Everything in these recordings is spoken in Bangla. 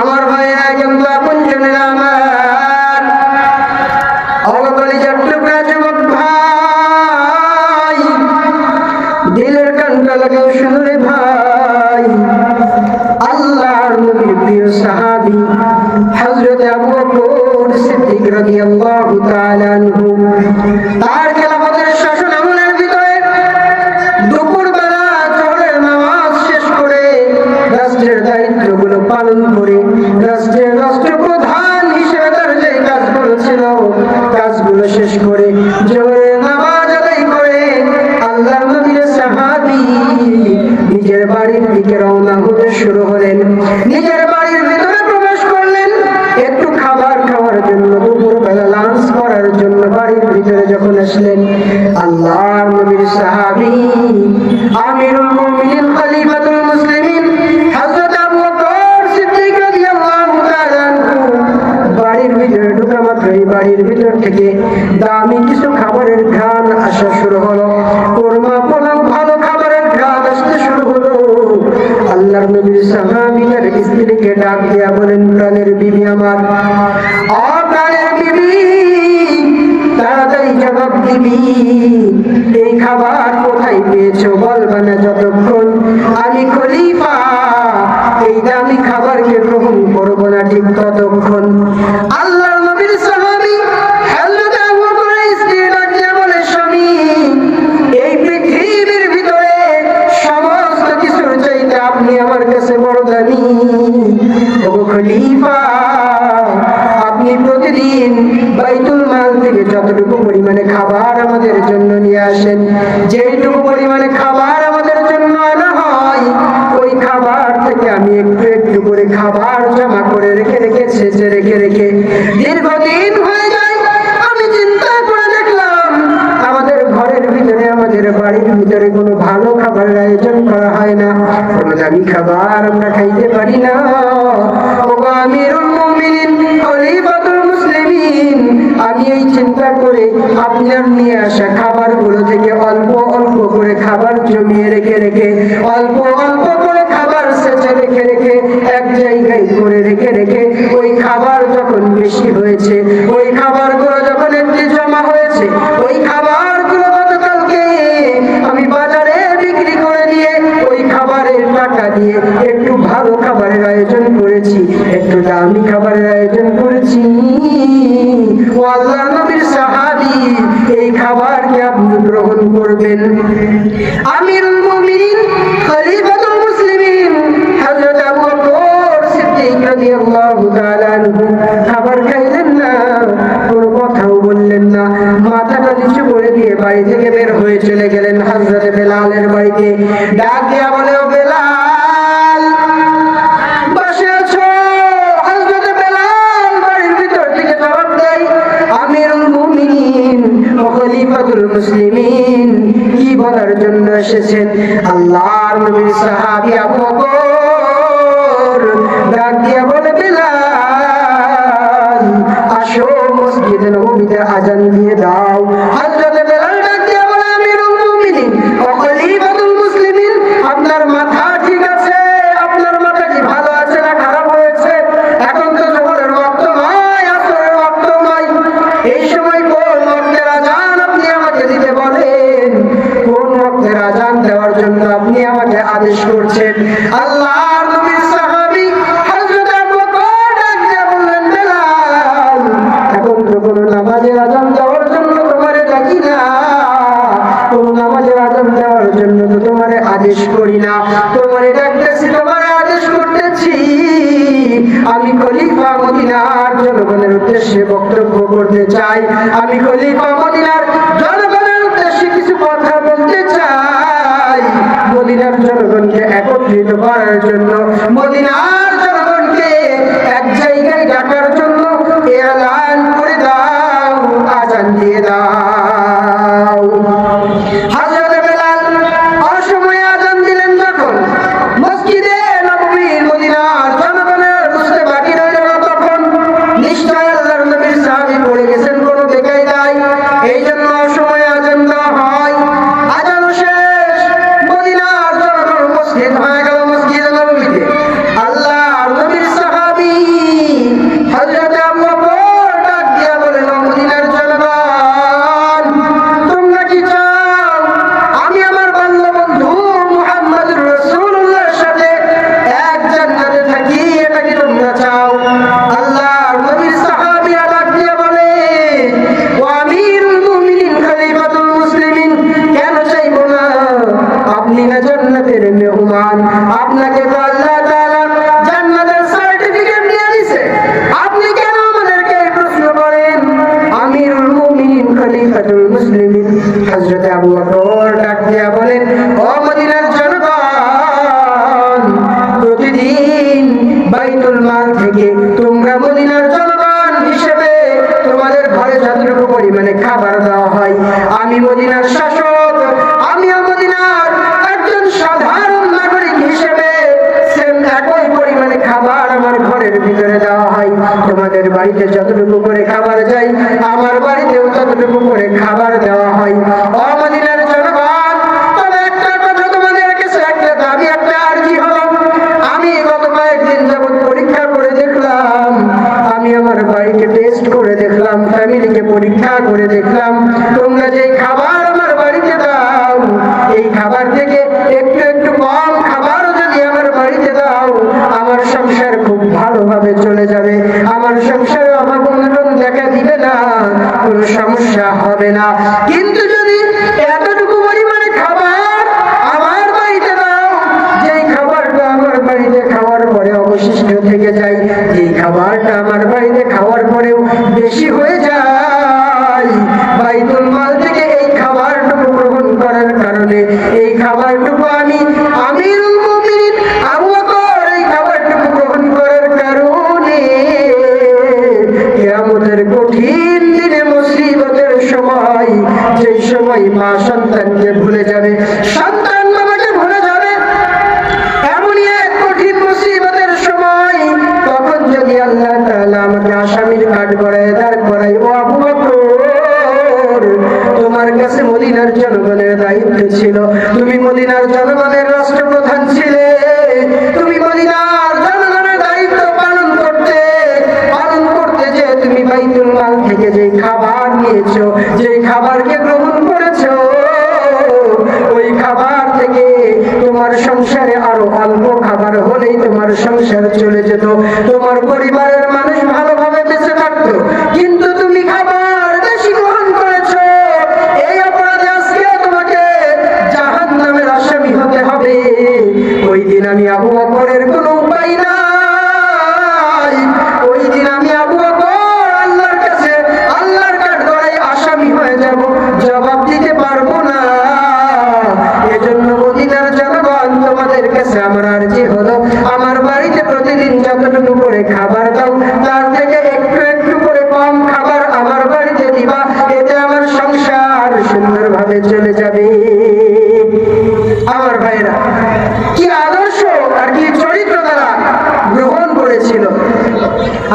আমার ভাইয়া কিন্তু এখন জেনে আমার অবতলি টুকরা যুবক ভাই, দিলের কানটা লাগে শুনলে ভাই, আল্লাহর নবীর প্রিয় সাহাবি, হযরত আবু বকর সিদ্দিক রাদিয়াল্লাহু তাআলা কাজগুলো শেষ করে আল্লাহ নিজের বাড়ির দিকে রওনা হতে শুরু হলেন। নিজের বাড়ির ভিতরে প্রবেশ করলেন। একটু খাবার খাওয়ার জন্য দুপুর বেলা লাঞ্চ করার জন্য বাড়ির ভিতরে যখন আসলেন, আল্লাহর নবীর সাহাবী আমিরুল মুমিনিন খলিফা, আপনি প্রতিদিন বাইতুল মাল থেকে যতটুকু পরিমাণে খাবার আমাদের জন্য নিয়ে আসেন, যেইটুকু পরিমাণে খাবার আমাদের জন্য আনা হয়, ওই খাবার থেকে আমি একটু একটু করে খাবার জমা করে রেখে রেখে শেষে রেখে রেখে দীর্ঘদিন হয়ে যায়, আমি চিন্তা করে দেখলাম আমাদের ঘরের ভিতরে, আমাদের বাড়ির ভিতরে কোনো ভালো খাবারের আয়োজন করা হয় না। কোনো দামি খাবার আমরা খাইতে পারি না। এই চিন্তা করে আপনার নিয়ে আসা খাবারগুলো থেকে অল্প অল্প করে খাবার জমিয়ে রেখে রেখে, অল্প অল্প করে খাবার সেচে রেখে রেখে এক জায়গায় করে রেখে রেখে ওই খাবার যখন বেশি হয়েছে করবেন আমিরুল মুমিনিন খলিফাতুল মুসলিমিন, হযরত আবু বকর সিদ্দিক রাদিয়াল্লাহু তাআলা খাবার খাইলেন না, কোনো কথাও বললেন না। মাথাটা নিচু করে দিয়ে বাড়ি থেকে বের হয়ে চলে গেলেন হযরত বেলালের বাড়িতে। ডাক দিয়া বলে, ও বেলাল, বসে আছো? হযরত বেলাল বাড়ির ভিতর থেকে জবাব দেয়, আমিরুল মুমিনিন ও খলিফাতুল মুসলিমিন। জন্য এসেছেন। আল্লাহর নবীর সাহাবী আবু এখন তো কোনো নামাজের আজান দেওয়ার জন্য তোমারে ডাকি না, কোন নামাজের দেওয়ার জন্য তো তোমারে আদেশ করি না। তোমারে ডাকতেছি, তোমারে আদেশ করতেছি। আমি খলিফা মদিনার জনগণের উদ্দেশ্যে বক্তব্য করতে চাই। আমি খলিফা রাখলাম তোমরা যে খাবার আমার বাড়িতে দাও, এই খাবার থেকে একটু একটু কম খাবারও যদি আমার বাড়িতে দাও, আমার সংসার খুব ভালোভাবে চলে যাবে। আমার সংসারে আমার অনটন দেখা দিবে না, কোনো সমস্যা হবে না। কিন্তু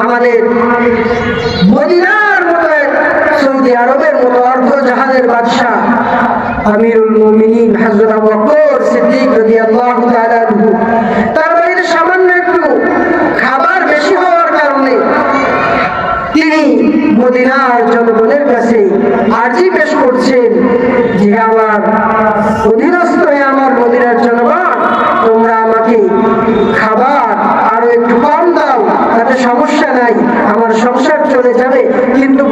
আমাদের মদিনার মতো সৌদি আরবের মতো অর্ধ জাহাজের বাদশাহ আমিরুল মোমিনিন হাজরত আবু বকর সিদ্দিক রাদিয়াল্লাহু তাআলা তার বাড়িতে সামান্য একটু খাবার বেশি হওয়ার কারণে তিনি মদিনার জনগণের কাছে আর্জি পেশ করছেন যে আমার অধীনস্থ হয়ে আমার মদিনার জনগণ, তোমরা আমাকে খাবার আরও একটু কম দাও, তাতে সমস্যা চলে যাবে কিন্তু